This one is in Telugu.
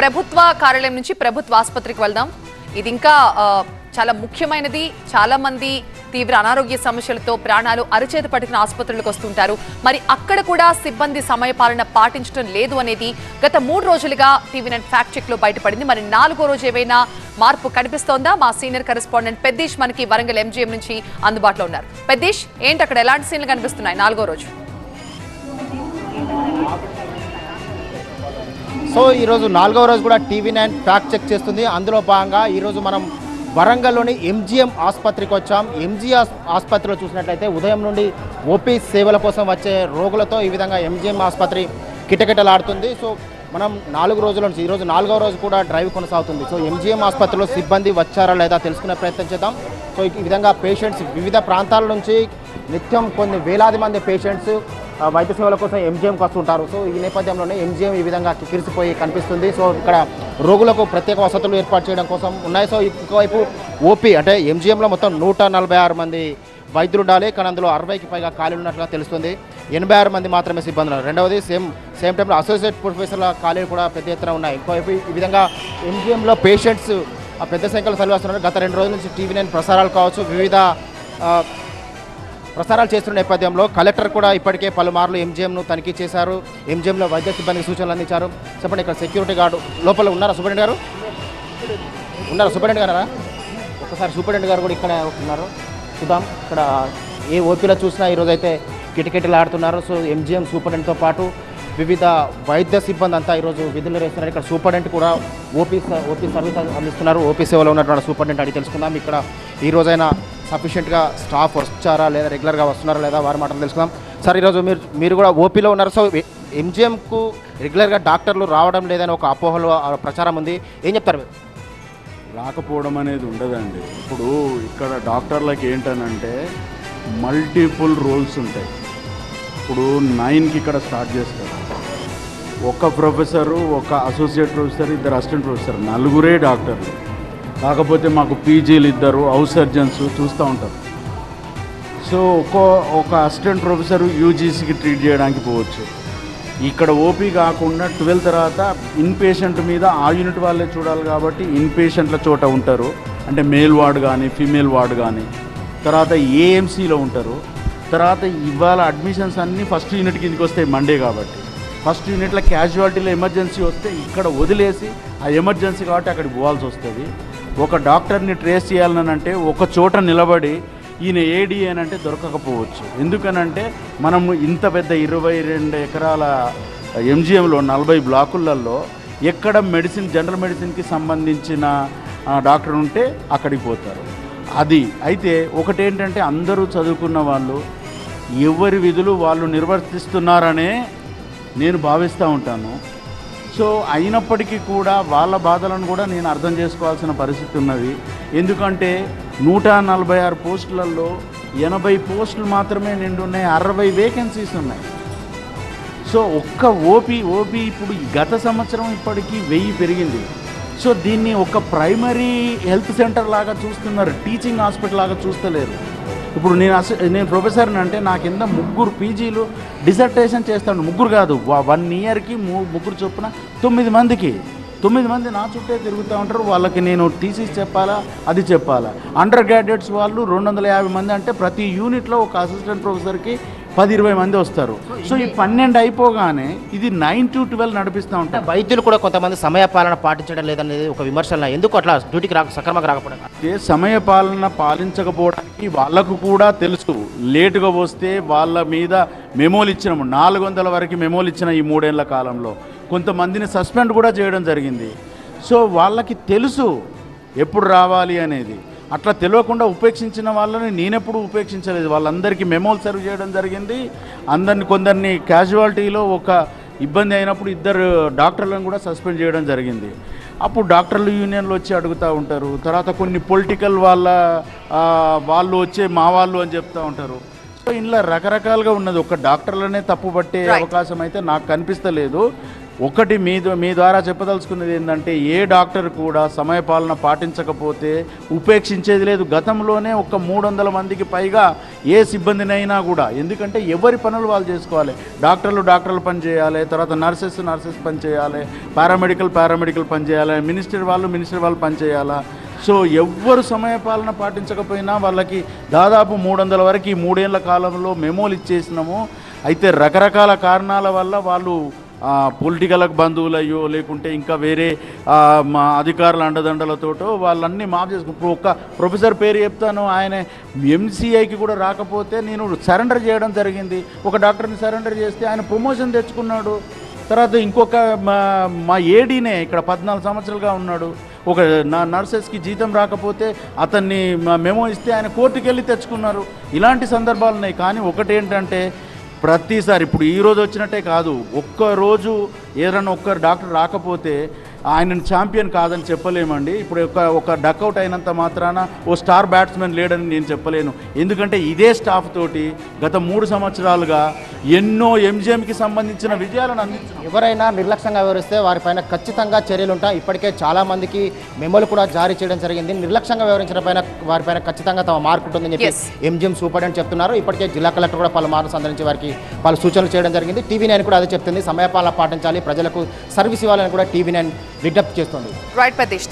ప్రభుత్వ కార్యాలయం నుంచి ప్రభుత్వ ఆసుపత్రికి వెళ్దాం. ఇది ఇంకా చాలా ముఖ్యమైనది. చాలా మంది తీవ్ర అనారోగ్య సమస్యలతో ప్రాణాలు అరిచేత పట్టుకున్న ఆసుపత్రులకు వస్తుంటారు. మరి అక్కడ కూడా సిబ్బంది సమయపాలన పాటించడం లేదు అనేది గత మూడు రోజులుగా టీవీ నైన్ ఫ్యాక్ట్ చెక్లో బయటపడింది. మరి నాలుగో రోజు ఏవైనా మార్పు కనిపిస్తోందా? మా సీనియర్ కరెస్పాండెంట్ పెద్దీష్ మనకి వరంగల్ ఎంజీఎం నుంచి అందుబాటులో ఉన్నారు. పెద్దీష్ ఏంటి అక్కడ ఎలాంటి సీన్లు కనిపిస్తున్నాయి నాలుగో రోజు? సో ఈరోజు నాలుగవ రోజు కూడా టీవీ నైన్ ఫ్యాక్ట్ చెక్ చేస్తుంది. అందులో భాగంగా ఈరోజు మనం వరంగల్లోని ఎంజీఎం ఆసుపత్రికి వచ్చాం. ఎంజీ ఆసుపత్రిలో చూసినట్లయితే ఉదయం నుండి ఓపీ సేవల కోసం వచ్చే రోగులతో ఈ విధంగా ఎంజీఎం ఆసుపత్రి కిటకిటలాడుతుంది. సో మనం నాలుగు రోజుల నుంచి ఈరోజు నాలుగవ రోజు కూడా డ్రైవ్ కొనసాగుతుంది. సో ఎంజీఎం ఆసుపత్రిలో సిబ్బంది వచ్చారా లేదా తెలుసుకునే ప్రయత్నం చేద్దాం. సో ఈ విధంగా పేషెంట్స్ వివిధ ప్రాంతాల నుంచి నిత్యం కొన్ని వేలాది మంది పేషెంట్స్ వైద్య సేవల కోసం ఎంజిఎంకి వస్తుంటారు. సో ఈ నేపథ్యంలోనే ఎంజిఎం ఈ విధంగా కిరిసిపోయి కనిపిస్తుంది. సో ఇక్కడ రోగులకు ప్రత్యేక వసతులు ఏర్పాటు చేయడం కోసం ఉన్నాయి. సో ఇంకోవైపు ఓపీ అంటే ఎంజిఎంలో మొత్తం నూట నలభై ఆరు మంది వైద్యులు ఉండాలి. కానీ అందులో అరవైకి పైగా ఖాళీలు ఉన్నట్లుగా తెలుస్తుంది. ఎనభై ఆరు మంది మాత్రమే సిబ్బంది ఉన్నారు. రెండవది సేమ్ సేమ్ టైంలో అసోసియేట్ ప్రొఫెసర్ల ఖాళీలు కూడా పెద్ద ఎత్తున ఉన్నాయి. ఇంకోవైపు ఈ విధంగా ఎంజిఎంలో పేషెంట్స్ పెద్ద సంఖ్యలో చదివేస్తున్నారు గత రెండు రోజుల నుంచి టీవీ నైన్ ప్రసారాలు కావచ్చు. వివిధ ప్రసారాలు చేస్తున్న నేపథ్యంలో కలెక్టర్ కూడా ఇప్పటికే పలుమార్లు ఎంజిఎంను తనిఖీ చేశారు. ఎంజిఎంలో వైద్య సిబ్బందికి సూచనలు అందించారు. చెప్పండి ఇక్కడ సెక్యూరిటీ గార్డు లోపల ఉన్నారా సూపరింటెండెంట్ గారు? ఉన్నారా సూపరింటెండెంట్ గారా? ఒకసారి సూపరింటెండెంట్ గారు కూడా ఇక్కడ ఉన్నారు. చూద్దాం ఇక్కడ ఏ ఓపీలో చూసినా ఈరోజు అయితే కిటకిటలు ఆడుతున్నారు. సో ఎంజిఎం సూపరింటెండెంట్తో పాటు వివిధ వైద్య సిబ్బంది అంతా ఈరోజు విధులు వేస్తున్నారు ఇక్కడ సూపరింటెండెంట్ కూడా ఓపీ ఓపీ సర్వీస్ అందిస్తున్నారు. ఓపీ సేవలో ఉన్నటువంటి సూపరింటెండెంట్ అడిగి తెలుసుకుందాం. ఇక్కడ ఈ రోజైనా సఫిషియెంట్గా స్టాఫ్ వచ్చారా లేదా రెగ్యులర్గా వస్తున్నారా లేదా వారి మాటలు తెలుసుకుందాం. సార్ ఈరోజు మీరు మీరు కూడా ఓపీలో ఉన్నారు. సో ఎంజిఎంకు రెగ్యులర్గా డాక్టర్లు రావడం లేదని ఒక అపోహలు ప్రచారం ఉంది. ఏం చెప్తారు మీరు? రాకపోవడం అనేది ఉండదండి. ఇప్పుడు ఇక్కడ డాక్టర్లకు ఏంటనంటే మల్టిపుల్ రోల్స్ ఉంటాయి. ఇప్పుడు నైన్కి ఇక్కడ స్టార్ట్ చేస్తారు. ఒక ప్రొఫెసరు ఒక అసోసియేట్ ప్రొఫెసర్ ఇద్దరు అసిస్టెంట్ ప్రొఫెసర్ నలుగురే డాక్టర్లు. కాకపోతే మాకు పీజీలు ఇద్దరు హౌస్ సర్జన్స్ చూస్తూ ఉంటారు సో ఒక్కో ఒక అసిస్టెంట్ ప్రొఫెసర్ యూజీసీకి ట్రీట్ చేయడానికి పోవచ్చు. ఇక్కడ ఓపీ కాకుండా ట్వెల్వ్ తర్వాత ఇన్ పేషెంట్ మీద ఆ యూనిట్ వాళ్ళే చూడాలి కాబట్టి ఇన్ పేషెంట్ల చోట ఉంటారు. అంటే మేల్ వార్డ్ కానీ ఫీమేల్ వార్డ్ కానీ. తర్వాత ఏఎంసీలో ఉంటారు. తర్వాత ఇవాళ అడ్మిషన్స్ అన్నీ ఫస్ట్ యూనిట్ కిందకి వస్తాయి మండే కాబట్టి. ఫస్ట్ యూనిట్లో క్యాజువాలిటీలో ఎమర్జెన్సీ వస్తే ఇక్కడ వదిలేసి ఆ ఎమర్జెన్సీ కాబట్టి అక్కడికి పోవాల్సి వస్తుంది. ఒక డాక్టర్ని ట్రేస్ చేయాలని అంటే ఒక చోట నిలబడి ఈయన ఏడి అని అంటే దొరకకపోవచ్చు. ఎందుకనంటే మనం ఇంత పెద్ద ఇరవై రెండు ఎకరాల ఎంజిఎంలో నలభై బ్లాకులలో ఎక్కడ మెడిసిన్ జనరల్ మెడిసిన్కి సంబంధించిన డాక్టర్ ఉంటే అక్కడికి పోతారు. అది అయితే ఒకటేంటంటే అందరూ చదువుకున్న వాళ్ళు ఎవరి విధులు వాళ్ళు నిర్వర్తిస్తున్నారనే నేను భావిస్తూ ఉంటాను. సో అయినప్పటికీ కూడా వాళ్ళ బాధలను కూడా నేను అర్థం చేసుకోవాల్సిన పరిస్థితి ఉన్నది. ఎందుకంటే నూట నలభై ఆరు పోస్టులలో ఎనభై పోస్టులు మాత్రమే నిండు ఉన్నాయి అరవై వేకెన్సీస్ ఉన్నాయి. సో ఒక్క ఓపీ ఓపీ ఇప్పుడు గత సంవత్సరం ఇప్పటికీ వెయ్యి పెరిగింది. సో దీన్ని ఒక ప్రైమరీ హెల్త్ సెంటర్ లాగా చూస్తున్నారు టీచింగ్ హాస్పిటల్ లాగా చూస్తలేరు. ఇప్పుడు నేను అస నేను ప్రొఫెసర్ని అంటే నా కింద ముగ్గురు పీజీలు డిసర్టేషన్ చేస్తాను. ముగ్గురు కాదు. వన్ ఇయర్కి ము- ముగ్గురు చొప్పున తొమ్మిది మందికి. తొమ్మిది మంది నా చుట్టే తిరుగుతూ ఉంటారు. వాళ్ళకి నేను టీసీస్ చెప్పాలా? అది చెప్పాలా? అండర్ గ్రాడ్యుయేట్స్ వాళ్ళు రెండు వందల యాభై మంది అంటే ప్రతి యూనిట్లో ఒక అసిస్టెంట్ ప్రొఫెసర్కి పది ఇరవై మంది వస్తారు. సో ఈ పన్నెండు అయిపోగానే ఇది నైన్ టు ట్వెల్వ్ నడిపిస్తూ ఉంటాం వైద్యులు కూడా కొంతమంది సమయపాలన పాటించడం లేదనేది ఒక విమర్శన ఎందుకు అట్లా డ్యూటీకి రాక సక్రమంగా రాకపోవడం? సమయ పాలన పాలించకపోవడానికి వాళ్ళకు కూడా తెలుసు. లేటుగా వస్తే వాళ్ళ మీద మెమోలు ఇచ్చినాము నాలుగు వందల వరకు మెమోలు ఇచ్చిన ఈ మూడేళ్ళ కాలంలో కొంతమందిని సస్పెండ్ కూడా చేయడం జరిగింది. సో వాళ్ళకి తెలుసు ఎప్పుడు రావాలి అనేది. అట్లా తెలియకుండా ఉపేక్షించిన వాళ్ళని నేనెప్పుడు ఉపేక్షించలేదు. వాళ్ళందరికీ మెమోలు సర్వ్ చేయడం జరిగింది. అందరిని కొందరిని క్యాజువాలిటీలో ఒక ఇబ్బంది అయినప్పుడు ఇద్దరు డాక్టర్లను కూడా సస్పెండ్ చేయడం జరిగింది. అప్పుడు డాక్టర్లు యూనియన్లు వచ్చి అడుగుతూ ఉంటారు. తర్వాత కొన్ని పొలిటికల్ వాళ్ళ వాళ్ళు వచ్చే మా వాళ్ళు అని చెప్తూ ఉంటారు. సో ఇందులో రకరకాలుగా ఉన్నది. ఒక డాక్టర్లనే తప్పు పట్టే. అవకాశం అయితే నాకు కనిపిస్తలేదు. ఒకటి మీ మీ ద్వారా చెప్పదలుచుకున్నది ఏంటంటే ఏ డాక్టర్ కూడా సమయపాలన పాటించకపోతే ఉపేక్షించేది లేదు. గతంలోనే ఒక మూడు వందల మందికి పైగా ఏ సిబ్బందినైనా కూడా ఎందుకంటే ఎవరి పనులు వాళ్ళు చేసుకోవాలి. డాక్టర్లు డాక్టర్లు పని చేయాలి తర్వాత నర్సెస్ నర్సెస్ పని చేయాలి పారామెడికల్ పారామెడికల్ పని చేయాలి మినిస్టర్ వాళ్ళు మినిస్టర్ వాళ్ళు పని చేయాలా? సో ఎవ్వరు సమయపాలన పాటించకపోయినా వాళ్ళకి దాదాపు మూడు వందల వరకు ఈ మూడేళ్ళ కాలంలో మెమోలు ఇచ్చేసినాము. అయితే రకరకాల కారణాల వల్ల వాళ్ళు పొలిటికల్ బంధువులయ్యో లేకుంటే ఇంకా వేరే మా అధికారుల అండదండలతోటో వాళ్ళన్నీ మాఫ్ చేసుకు ఇప్పుడు ఒక్క ప్రొఫెసర్ పేరు చెప్తాను ఆయన ఎంసీఐకి కూడా రాకపోతే నేను సరెండర్ చేయడం జరిగింది. ఒక డాక్టర్ని సరెండర్ చేస్తే ఆయన ప్రమోషన్ తెచ్చుకున్నాడు. తర్వాత ఇంకొక మా మా ఏడీనే ఇక్కడ పద్నాలుగు సంవత్సరాలుగా ఉన్నాడు. ఒక నా నర్సెస్కి జీతం రాకపోతే అతన్ని మెమో ఇస్తే ఆయన కోర్టుకెళ్ళి తెచ్చుకున్నారు. ఇలాంటి సందర్భాలు ఉన్నాయి కానీ ఒకటేంటంటే ప్రతిసారి ఇప్పుడు ఈ రోజు వచ్చినట్టే కాదు ఒక్క రోజు ఏదైనా ఒక్కరు డాక్టర్ రాకపోతే ఆయనను ఛాంపియన్ కాదని చెప్పలేమండి. ఇప్పుడు ఒక ఒక డక్అవుట్ అయినంత మాత్రాన ఓ స్టార్ బ్యాట్స్మెన్ లేడని నేను చెప్పలేను. ఎందుకంటే ఇదే స్టాఫ్ తోటి గత మూడు సంవత్సరాలుగా ఎన్నో ఎంజిఎంకి సంబంధించిన విజయాలను అందించారు ఎవరైనా నిర్లక్ష్యంగా వ్యవహరిస్తే వారిపైన ఖచ్చితంగా చర్యలు ఉంటాయి ఇప్పటికే చాలా మందికి మెమోలు కూడా జారీ చేయడం జరిగింది. నిర్లక్ష్యంగా వ్యవహరించిన పైన వారిపైన ఖచ్చితంగా తమ మార్పు ఉంటుందని చెప్పి. ఎంజిఎం సూపరింటెండెంట్ చెప్తున్నారు. ఇప్పటికే జిల్లా కలెక్టర్ కూడా పలుమార్లు సందర్శించి వారికి పలు సూచనలు చేయడం జరిగింది. టీవీ నైన్ కూడా అదే చెప్తుంది. సమయపాలన పాటించాలి. ప్రజలకు సర్వీస్ ఇవ్వాలని కూడా టీవీ నైన్ విజ్ఞప్తి చేస్తుంది. రైట్ ప్రదేశ్